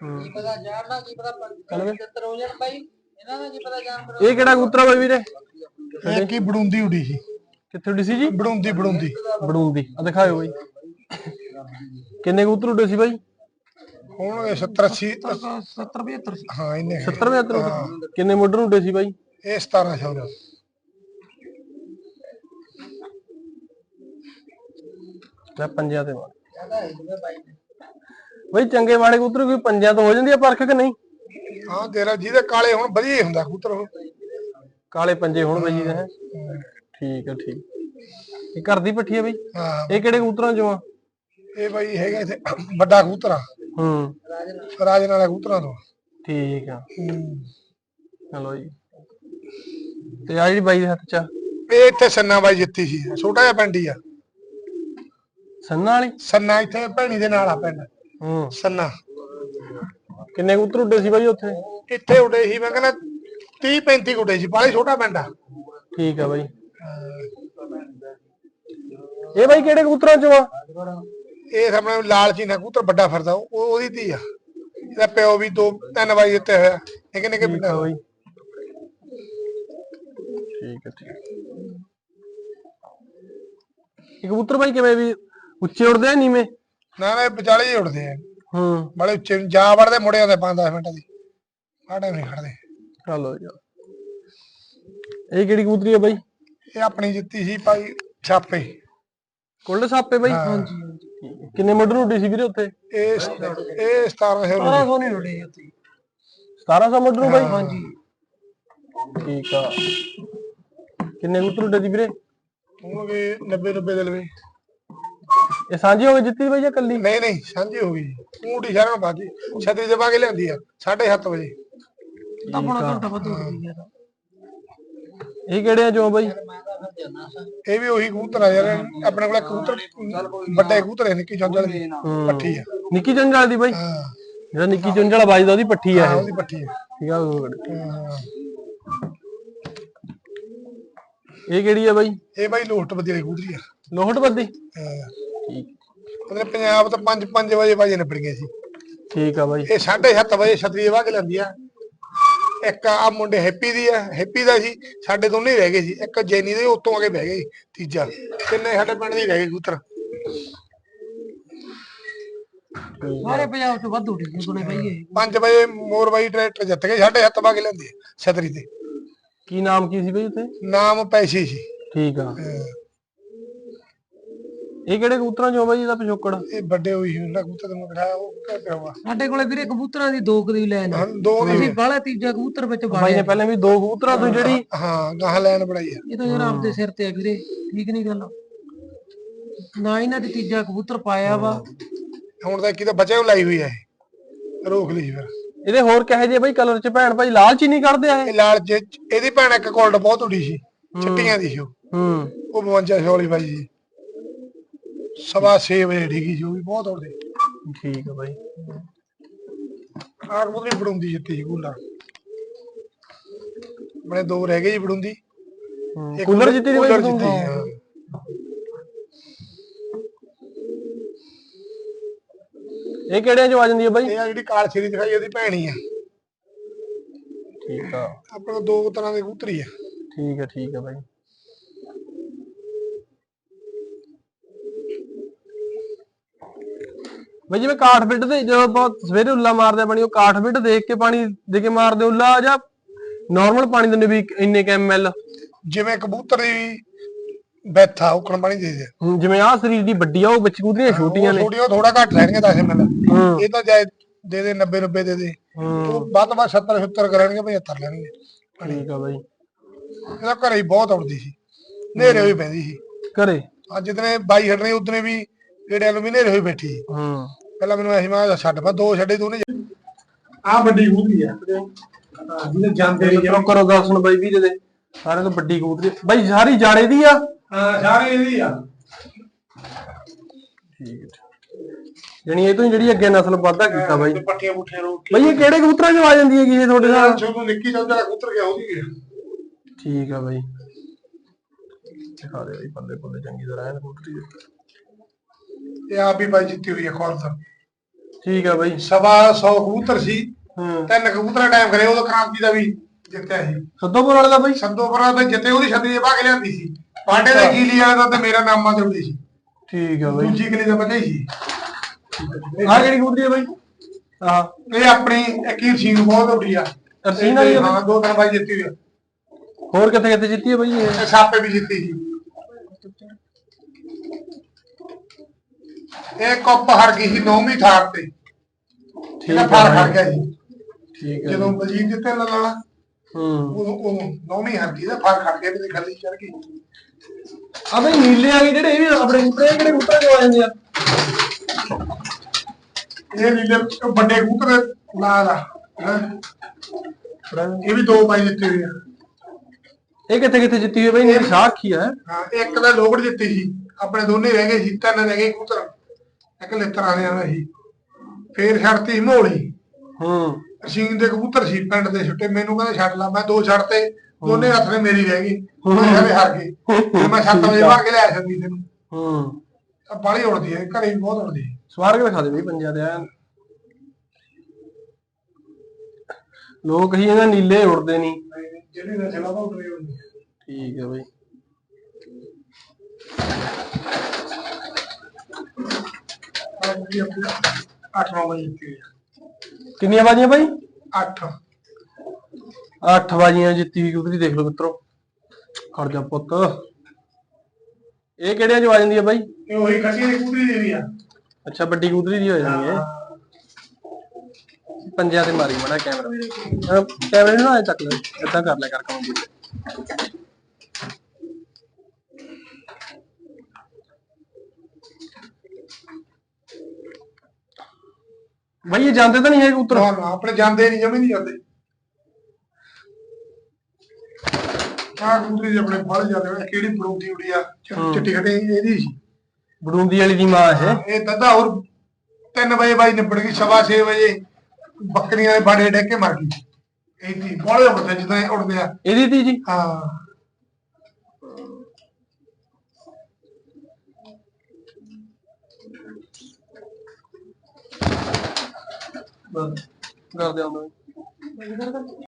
ਕੀ ਪਤਾ ਜਾਣਦਾ ਕੀ ਪਤਾ ਕਲਵੇ 75 ਹੋ ਜਾਣ ਬਾਈ। ਇਹਨਾਂ ਦਾ ਕੀ ਪਤਾ ਜਾਣ ਇਹ ਕਿਹੜਾ ਕਬੂਤਰ ਬਾਈ ਵੀਰੇ? ਇਹ ਕੀ ਬੜੂੰਦੀ ਉਡੀ ਸੀ? ਕਿੱਥੇ ਉੱਡੀ ਸੀ ਜੀ? ਬੜੂੰਦੀ ਬੜੂੰਦੀ। ਬੜੂੰਦੀ। ਆ ਦਿਖਾਇਓ ਬਾਈ। ਕਿੰਨੇ ਕਬੂਤਰ ਉੱਡੇ ਸੀ ਬਾਈ? ਹੋਣਗੇ 70 80 70 75 ਸੀ। ਹਾਂ ਇੰਨੇ। 70 75 ਉੱਡੇ। ਕਿੰਨੇ ਮੁੱਢ ਨੂੰ ਉੱਡੇ ਸੀ ਬਾਈ? ਇਹ 1700 ਦਾ। ਲੈ ਪੰਜਾਂ ਤੇ ਮਾਰ। ਬਾਈ ਚੰਗੇ ਮਾੜੇ ਕਬੂਤਰ ਕੋਈ ਪੰਜਾਂ ਤੋਂ ਹੋ ਜਾਂਦੀ ਆ ਪਰਖ ਕਿ ਨਹੀਂ? ਹਾਂ ਤੇਰਾ ਜਿਹਦੇ ਕਾਲੇ ਹੁਣ ਵਧੀਆ ਹੀ ਹੁੰਦਾ ਕਬੂਤਰ ਉਹ। ਕਾਲੇ ਪੰਜੇ ਹੋਣ ਬਾਈ ਜੀ ਦੇ ਹੈਂ? ਠੀਕ ਆ ਠੀਕ। ਇਹ ਘਰ ਦੀ ਪੱਠੀ ਆ ਬਾਈ? ਹਾਂ। ਇਹ ਕਿਹੜੇ ਕਬੂਤਰਾਂ ਚੋਂ ਆ? ਇਹ ਬਾਈ ਹੈਗਾ ਇੱਥੇ ਵੱਡਾ ਕਬੂਤਰ ਆ। ਹੂੰ। ਰਾਜਨ ਵਾਲਾ ਕਬੂਤਰਾਂ ਤੋਂ। ਠੀਕ ਆ। ਹੂੰ। ਚਲੋ ਜੀ। ਤੇ ਆ ਜਿਹੜੀ ਬਾਈ ਦੇ ਹੱਥ ਚ ਆ, ਇਹ ਇੱਥੇ ਸੰਨਾ ਬਾਈ ਜਿੱਤੀ ਸੀ ਛੋਟਾ ਜਿਹਾ ਪਿੰਡ ਹੀ ਆ। ਸੰਨਾ ਵਾਲੀ? ਸੰਨਾ ਇੱਥੇ ਭੈਣੀ ਦੇ ਨਾਲ ਆ ਪਿੰਡ। ਹੂੰ। ਸੰਨਾ। ਕਿੰਨੇ ਕਬੂਤਰ ਉੱਡੇ ਸੀ ਬਾਈ ਉੱਥੇ? ਇੱਥੇ ਉਡੇ ਸੀ ਮੈਂ ਕਹਿੰਦਾ 30 35 ਉਡੇ ਸੀ ਬਾਲੀ ਛੋਟਾ ਪਿੰਡ ਆ। ਠੀਕ ਆ ਬਾਈ। ਇਹ ਬਾਈ ਕਿਹੜੇ ਕਬੂਤਰਾਂ ਚੋਂ ਆ? ਇਹ ਸਾਹਮਣੇ ਲਾਲਚੀ ਨਾ ਕਬੂਤਰ ਵੱਡਾ ਫਿਰਦਾ ਉਹ ਉਹਦੀ ਧੀ ਆ। ਇਹਦਾ ਪਿਓ ਵੀ ਦੋ ਤਿੰਨ ਵਾਰੀ ਦਿੱਤੇ ਹੋਇਆ ਨਿੱਕੇ ਨਿੱਕੇ ਠੀਕ ਪਿੰਡਾਂ ਆ ਦਾ। ਬਾਈ। ਠੀਕ ਠੀਕ ਇਹ ਕਬੂਤਰ ਬਾਈ ਕਿਵੇਂ ਵੀ ਉੱਚੇ ਉੱਡਦੇ ਆ ਨੀਵੇਂ? ਨਾ ਨਾ ਵਿਚਾਲੇ ਹੀ ਉੜਦੇ ਆ। ਹੂੰ। ਬੜੇ ਉੱਚੇ ਨੂੰ ਜਾ ਵੜਦੇ ਮੁੜੇ ਆਉਂਦੇ 5-10 ਮਿੰਟਾਂ ਦੀ। ਆ ਟਾਈਮ ਨਹੀਂ ਖੜਦੇ। ਚਲੋ ਜੀ ਇਹ ਕਿਹੜੀ ਕਬੂਤਰੀ ਆ ਬਾਈ? ਇਹ ਆਪਣੀ ਜਿੱਤੀ ਸੀ ਭਾਈ ਛਾਪੇ। ਕੁੱਲ ਸਾਪੇ ਬਾਈ? ਹਾਂਜੀ, ਕਿੰਨੇ ਮੁੱਢ ਨੂੰ ਉੱਡੀ ਸੀ ਵੀਰੇ ਉੱਥੇ? ਇਹ ਇਹ 1700 ਰੁਪਏ 1700 ਨਹੀਂ ਰੁੜੇ ਉੱਥੇ। 1700 ਮੁੱਢ ਨੂੰ ਬਾਈ? ਹਾਂਜੀ। ਠੀਕ ਆ। ਕਿੰਨੇ ਕਬੂਤਰ ਉੱਡੇ ਸੀ ਵੀਰੇ? ਹੋਣਗੇ 90 90 ਦੇ ਲਵੇ। ਇਹ ਸਾਂਝੀ ਹੋ ਗਈ ਜਿੱਤੀ ਬਾਈ ਜਾਂ ਕੱਲੀ ਨਹੀਂ ਨਹੀਂ ਸਾਂਝੀ ਹੋ ਗਈ ਊਟੀ ਸ਼ਹਿਰਾਂ ਨੂੰ ਬਾਕੀ ਛਤਰੀ ਦੇ ਬਾਗੇ ਲਿਆਂਦੀ ਆ 7:30 ਵਜੇ। ਤਾਂ ਘੰਟਾ ਵੱਧ ਹੋ ਗਈ ਯਾਰ ਇਹ ਕਿਹੜੇ ਆ ਜੋ ਬਾਈ ਇਹ ਵੀ ਉਹੀ ਕਬੂਤਰ ਆ ਯਾਰ ਆਪਣੇ ਕੋਲ ਕਬੂਤਰ ਵੱਡੇ ਕਬੂਤਰ ਹੈ ਨਿੱਕੀ ਚੌਂਜਲ ਦੀ ਹੂੰ। ਪੱਠੀ ਆ। ਨਿੱਕੀ ਚੁੰਝਲ ਦੀ ਬਾਈ? ਹਾਂ। ਜਿਹੜਾ ਨਿੱਕੀ ਚੁੰਝਲ ਵੱਜਦਾ ਉਹਦੀ ਪੱਠੀ ਆ ਹਾਂ, ਇਹ। ਉਹਦੀ ਪੱਠੀ ਆ। ਠੀਕ ਆ ਉਹ ਕਿਹੜੇ। ਹਾਂ। ਇਹ ਕਿਹੜੀ ਆ ਬਾਈ? ਇਹ ਬਾਈ ਲੋਹਟ ਬੱਦੀ ਵਾਲੀ ਕਬੂਤਰੀ ਆ। ਲੋਹਟ ਬੱਦੀ? ਹਾਂ। ਠੀਕ। ਉਹਦੇ ਪੰਜਾਬ ਤੋਂ 5-5 ਵਜੇ ਬਾਜੇ ਨਿਬੜੀਆਂ ਸੀ। ਠੀਕ ਆ ਬਾਈ। ਇਹ 7:30 ਵਜੇ ਛਤਰੀ ਵਾਗ ਲੈਂਦੀ ਆ ਇੱਕ ਆ ਮੁੰਡੇ ਹੈਪੀ ਦੀ ਆ ਹੈਪੀ ਦਾ ਸੀ ਸਾਡੇ ਦੋਨੇ ਹੀ ਰਹਿ ਗਏ ਸੀ। ਇੱਕ ਜੈਨੀ ਦੇ ਉੱਤੋਂ ਆ ਕੇ ਬਹਿ ਗਏ ਤੀਜਾ। ਤਿੰਨੇ ਸਾਡੇ ਪਿੰਡ ਦੇ ਹੀ ਰਹਿ ਗਏ ਕਬੂਤਰ। ਸਾਰੇ ਪੰਜਾਬ ਤੋਂ ਵੱਧ ਉੱਡੇ ਗੁਣੇ ਬਾਈ ਇਹ 5 ਵਜੇ ਮੋਰ ਬਾਈ ਟਰੈਕਟਰ ਜਿੱਤ ਗਏ 7:30 ਵਜੇ ਲੈਂਦੀ ਆ ਛਤਰੀ ਤੇ। ਕੀ ਨਾਮ ਕੀ ਸੀ ਬਾਈ ਉੱਥੇ? ਨਾਮ ਪੈਸੇ ਸੀ। ਠੀਕ ਆ। ਇਹ ਕਿਹੜੇ ਕਬੂਤਰਾਂ ਚੋਂ ਬਾਈ ਇਹਦਾ ਪਿਛੋਕੜ? ਇਹ ਵੱਡੇ ਹੋਈ ਹੁੰਦਾ ਕਬੂਤਰ ਤੈਨੂੰ ਦਿਖਾਇਆ ਉਹ ਕਿਆ ਪਿਆ ਵਾ? ਸਾਡੇ ਕੋਲੇ ਵੀਰੇ ਕਬੂਤਰਾਂ ਦੀ ਦੋ ਕੁ ਦੀ ਲੈਨ ਆ। ਹਾਂ, ਦੋ ਦੀ ਅਸੀਂ ਬਾਹਲਾ ਤੀਜਾ ਕਬੂਤਰ ਵਿੱਚ ਬਾਈ ਨੇ ਪਹਿਲਾਂ ਵੀ ਦੋ ਕਬੂਤਰਾਂ ਤੋਂ ਜਿਹੜੀ ਹਾਂ ਗਾਹ ਲੈਣ ਬਣਾਈ ਆ। ਇਹ ਤਾਂ ਯਾਰ ਆਪਦੇ ਸਿਰ ਤੇ ਆ ਵੀਰੇ ਠੀਕ ਨਹੀਂ ਗੱਲ। ਨਾ ਇਹਨਾਂ ਦੀ ਤੀਜਾ ਕਬੂਤਰ ਪਾਇਆ ਵਾ। ਹੁਣ ਤਾਂ ਕੀ ਤਾਂ ਬੱਚੇ ਨੂੰ ਲਾਈ ਹੋਈ ਆ ਇਹ। ਰੋਕ ਲਈ ਫਿਰ। ਇਹਦੇ ਹੋਰ ਕਹੇ ਜੇ ਬਾਈ ਕਲਰ ਚ ਭੈਣ ਭਾਈ ਲਾਲ ਚੀਨੀ ਕੱਢਦੇ ਆ ਇਹ? ਇਹ ਲਾਲ ਜੇ ਇਹਦੀ ਭੈਣ ਇੱਕ ਕੋਲਡ ਬਹੁਤ ਉਡੀ ਸੀ ਚਿੱਟੀਆਂ ਦੀ ਸੀ ਉਹ। ਹੂੰ। ਉਹ 52 ਵਾਲੀ ਬਾਈ ਜੀ। ਸਵਾ 6 ਵਜੇ ਡਿੱਗੀ ਸੀ ਉਹ ਵੀ ਬਹੁਤ ਉੜਦੇ ਠੀਕ ਆ ਬਾਈ। ਆਰ ਮੁੰਦਰੀ ਬੜੂੰਦੀ ਜਿੱਤੀ ਸੀ ਆਪਣੇ ਦੋ ਰਹਿ ਗਏ ਜੀ ਹੂੰ। ਇੱਕ ਕੂਲਰ ਜਿੱਤੀ ਦੀ ਬਾਈ? ਜਿੱਤੀ, ਹਾਂ। ਇਹ ਕਿਹੜਿਆਂ ਚੋਂ ਆ ਜਾਂਦੀ ਆ ਬਾਈ? ਇਹ ਆ ਜਿਹੜੀ ਕਾਲ ਛੇਰੀ ਦਿਖਾਈ ਉਹਦੀ ਭੈਣ ਹੀ ਆ। ਠੀਕ ਆ। ਆਪਣੇ ਕੋਲ ਦੋ ਤਰ੍ਹਾਂ ਦੇ ਕਬੂਤਰੀ ਆ। ਠੀਕ ਆ ਠੀਕ ਆ ਬਾਈ। ਬਈ ਜਿਵੇਂ ਕਾਠ ਬਿੱਡ ਦੇ ਜਦੋਂ ਆਪਾਂ ਸਵੇਰੇ ਉੱਲਾ ਮਾਰਦੇ ਪਾਣੀ ਉਹ ਕਾਠ ਬਿੱਡ ਦੇਖ ਕੇ ਪਾਣੀ ਦੇ ਕੇ ਮਾਰਦੇ ਉੱਲਾ ਜਾਂ ਨਾਰਮਲ ਪਾਣੀ ਦਿੰਦੇ ਵੀ ਇੰਨੇ ਕੁ ਐਮਐਲ ਜਿਵੇਂ ਕਬੂਤਰ ਦੀ ਬੈਠਾ ਉਕਣ ਪਾਣੀ ਦੇ ਦੇ। ਜਿਵੇਂ ਆਹ ਸਰੀਰ ਦੀ ਵੱਡੀ ਆ ਉਹ ਵਿੱਚ ਕੂਦਰੀਆਂ ਛੋਟੀਆਂ ਨੇ। ਛੋਟੀਆਂ ਥੋੜਾ ਘੱਟ ਰਹਿਣਗੇ 10 ਮਿੰਟ ਹੂੰ। ਇਹ ਤਾਂ ਜਾਏ ਦੇ ਦੇ 90 90 ਦੇ ਦੇ। ਉਹ ਵੱਧ ਵੱਧ 70 70 ਕਰਨਗੇ 75 ਲੈਣਗੇ ਠੀਕ ਆ ਬਾਈ। ਇਹਦਾ ਘਰੇ ਹੀ ਬਹੁਤ ਉੜਦੀ ਸੀ। ਨੇਰੇ ਹੋਈ ਪੈਂਦੀ ਸੀ। ਘਰੇ? ਅੱਜ ਜਿਤਨੇ ਬਾਈ ਛੱਡਣੇ ਉਤਨੇ ਵੀ ਜਿਹੜੇ ਨੇਰੇ ਹੋਈ ਬੈਠੀ। ਹੂੰ। ਪਹਿਲਾਂ ਮੈਨੂੰ ਐਸੀ ਮੈਂ ਕਿਹਾ ਛੱਡ ਮੈਂ ਦੋ ਛੱਡੇ ਤੂੰ ਨਹੀਂ ਆ ਵੱਡੀ ਕਬੂਤਰੀ ਆ। ਜਿਹਨੇ ਜਾਂਦੇ ਨਹੀਂ ਚਲੋ ਕਰੋ ਦਰਸ਼ਨ ਬਾਈ ਵੀਰੇ ਦੇ। ਸਾਰਿਆਂ ਤੋਂ ਵੱਡੀ ਕਬੂਤਰੀ। ਬਾਈ ਸਾਰੀ ਜਾੜੇ ਦੀ ਆ? ਹਾਂ ਸਾਰੇ ਇਹਦੀ ਆ। ਠੀਕ। ਹੈ ਜਣੀ ਇਹ ਤੋਂ ਹੀ ਜਿਹੜੀ ਅੱਗੇ ਨਸਲ ਵਾਧਾ ਕੀਤਾ ਬਾਈ। ਪੱਟੀਆਂ ਪੁੱਠੀਆਂ ਰੋਕ ਬਾਈ ਇਹ ਕਿਹੜੇ ਕਬੂਤਰਾਂ ਚੋਂ ਆ ਜਾਂਦੀ ਹੈਗੀ ਇਹ ਤੁਹਾਡੇ ਨਾਲ? ਜਦੋਂ ਨਿੱਕੀ ਜਾਂਦਾ ਕਬੂਤਰ ਗਿਆ ਉਹਦੀ ਗਿਆ ਠੀਕ ਆ ਬਾਈ। ਦਿਖਾ ਦੇ ਬਾਈ ਬੱਲੇ ਬੱਲੇ ਚੰਗੀ ਤਰ੍ਹਾਂ ਐਨ ਕਬੂਤਰੀ ਦੇ। ਇਹ ਆਪ ਹੀ ਬਾਈ ਜਿੱਤੀ ਹੋਈ ਹੈ ਖੌਰ ਦਾ ਠੀਕ ਆ ਬਾਈ। ਸਵਾ 100 ਕਬੂਤਰ ਸੀ। ਹੂੰ। ਤਿੰਨ ਕਬੂਤਰਾਂ ਟਾਈਮ ਕਰੇ ਉਦੋਂ ਕ੍ਰਾਂਤੀ ਦਾ ਵੀ ਜਿੱਤਿਆ ਸੀ। ਸੱਦੋਪੁਰ ਵਾਲੇ ਦਾ ਬਾਈ? ਸੰਦੋਪੁਰਾ ਦਾ ਜਿੱਤੇ ਉਹਦੀ ਛਤਰੀ ਦੇ ਭਾਗ ਲਿਆਂਦੀ ਸੀ। ਪਾਂਡੇ ਦੇ ਕੀਲੀ ਵਾਲੇ ਦਾ ਤੇ ਮੇਰਾ ਨਾਮਾ ਜੁੜੀ ਸੀ। ਠੀਕ ਆ ਬਾਈ। ਦੂਜੀ ਕਿਲੇ ਦਾ ਹੀ ਸੀ। ਆ ਕਿਹੜੀ ਕਬੂਤਰੀ ਆ ਬਾਈ? ਆਹ। ਇਹ ਆਪਣੀ ਹੀ ਸੀਨ ਬਹੁਤ ਉੱਡੀ ਆ। ਅਰਸੀਨ ਵਾਲੀ ਬਾਈ? ਹਾਂ ਦੋ ਤਿੰਨ ਵਾਰੀ ਜਿੱਤੀ ਹੋਈ ਹੋਰ ਕਿੱਥੇ ਕਿੱਥੇ ਜਿੱਤੀ ਆ ਬਾਈ ਇਹ? ਸਾਪੇ ਵੀ ਜਿੱਤੀ ਸੀ। ਇਹ ਕੱਪ ਹਰ ਗਈ ਸੀ ਨੌਵੀਂ ਥਾਰ ਤੇ। ਠੀਕ ਆ ਫਾਰ ਬਾਈ, ਗਿਆ ਸੀ। ਠੀਕ ਆ ਜਦੋਂ ਬਲਜੀਤ ਜਿੱਤੇ ਲੱਲਾ ਹੂੰ। ਉਹ ਉਹ ਨੌਵੀਂ ਹਰ ਗਈ ਦਾ ਫਾਰ ਹਟ ਗਿਆ ਤੇ ਖੱਲੀ ਚੜ ਗਈ। ਬਈ ਨੀਲੇ ਗਏ ਜਿਹੜੇ ਇਹ ਵੀ ਆਪਣੇ ਇਹ ਕਿਹੜੇ ਕਬੂਤਰ ਜੋ ਆ ਜਾਂਦੇ ਆ? ਇਹ ਨੀਲੇ ਵੱਡੇ ਕਬੂਤਰ ਲਾਲ ਆ ਹੈਂ। ਇਹ ਵੀ ਦੋ ਪਾਈ ਜਿੱਤੀ ਹੋਈ ਆ। ਇਹ ਕਿੱਥੇ ਕਿੱਥੇ ਜਿੱਤੀ ਹੋਈ ਬਾਈ? ਮੇਰੀ ਸਾਖੀ ਆ। ਹਾਂ ਇੱਕ ਦਾ ਲੋਗੜ ਜਿੱਤੀ ਸੀ। ਆਪਣੇ ਦੋਨੇ ਰਹਿ ਗਏ ਸੀ ਤਿੰਨ ਰਹਿ ਗਏ ਕਬੂਤਰ ਇੱਕ ਲਿੱਤਰਾਂ ਦੇ ਸੀ ਫੇਰ ਛੱਡਤੀ ਮੋਲੀ ਹੂੰ। ਸਿੰਘ ਦੇ ਕਬੂਤਰ ਸੀ ਪਿੰਡ ਦੇ ਛੁੱਟੇ। ਮੈਨੂੰ ਕਹਿੰਦੇ ਛੱਡ ਲਾ ਮੈਂ ਦੋ ਛੱਡਤੇ ਦੋਨੇ ਹੱਥ ਨੇ ਮੇਰੀ ਰਹਿ ਗਈ। ਮੈਂ ਕਹਿੰਦੇ ਹਾਰ ਗਏ ਫਿਰ ਮੈਂ 7 ਵਜੇ ਬਾਹਰ ਕੇ ਲੈ ਜਾਂਦੀ ਤੈਨੂੰ। ਹੂੰ। ਆ ਬਾਹਲੀ ਉੜਦੀ ਹੈ ਘਰੇ ਵੀ ਬਹੁਤ ਉੜਦੀ ਹੈ। ਸਵਾਰ ਕੇ ਦਿਖਾ ਦੇ ਬਈ ਪੰਜਾਂ ਦੇ ਐਨ। ਲੋਕ ਹੀ ਇਹਨਾਂ ਨੀਲੇ ਉੜਦੇ ਨਹੀਂ ਜਿਹੜੀ ਨਸਲ ਉਹ ਉੜਦੀ ਹੁੰਦੀ ਹੈ ਠੀਕ ਹੈ ਬਈ। ਆਪਣੀ 8 ਜਿੱਤੀ ਕਿੰਨੀਆਂ ਬਾਜੀਆਂ ਬਾਈ। 8 ਅੱਠ ਬਾਜੀਆਂ ਜਿੱਤੀ ਹੋਈ ਕਬੂਤਰੀ ਦੇਖ ਲਓ ਮਿੱਤਰੋ। ਖੜ ਜਾ ਪੁੱਤ। ਇਹ ਕਿਹੜਿਆਂ ਚ ਆ ਜਾਂਦੀ ਹੈ ਬਾਈ? ਇਹ ਉਹੀ ਖੱਟੀ ਦੀ ਕਬੂਤਰੀ ਦੀ ਵੀ ਆ। ਅੱਛਾ ਵੱਡੀ ਕਬੂਤਰੀ ਦੀ ਹੋ ਜਾਂਦੀ ਹੈ। ਪੰਜਾਂ ਤੇ ਮਾਰੀ ਮੜਾ ਕੈਮਰਾ। ਕੈਮਰੇ ਨੂੰ ਨਾ ਚੱਕ ਲੈ ਏਦਾਂ ਕਰ ਲੈ ਕਰ ਕੰਮ। ਬਾਈ ਇਹ ਜਾਂਦੇ ਤਾਂ ਨਹੀਂ ਹੈ ਕਬੂਤਰ ਨਾ ਨਾ ਆਪਣੇ ਜਾਂਦੇ ਨਹੀਂ ਜਮੇ ਨਹੀਂ ਜਾਂਦੇ। ਆਹ ਕਬੂਤਰੀ ਦੀ ਆਪਣੇ ਬਾਹਰ ਜਾਂਦੇ ਹੋਏ ਕਿਹੜੀ ਬਰੂਦੀ ਉੜੀ ਆ? ਚਿੱਟੀ ਖੱਟੀ ਇਹਦੀ ਸੀ। ਬੜੂੰਦੀ ਵਾਲੀ ਦੀ ਮਾਂ ਇਹ ਇਹ ਦਦਾ ਹੋਰ 3 ਵਜੇ ਬਾਈ ਨਿਬੜ ਗਈ ਸਵਾ 6 ਵਜੇ ਬੱਕਰੀਆਂ ਦੇ ਬਾੜੇ ਡੇਕ ਮਰ ਗਈ। ਇਹ ਦੀ ਬੋਲੇ ਹੁੰਦੇ ਜਿੱਦਾਂ ਇਹ ਉੜਦੇ ਆ। ਇਹਦੀ ਤੀ ਜੀ? ਹਾਂ। ਬਸ ਕਰ ਦਿਆਂ ਮੈਂ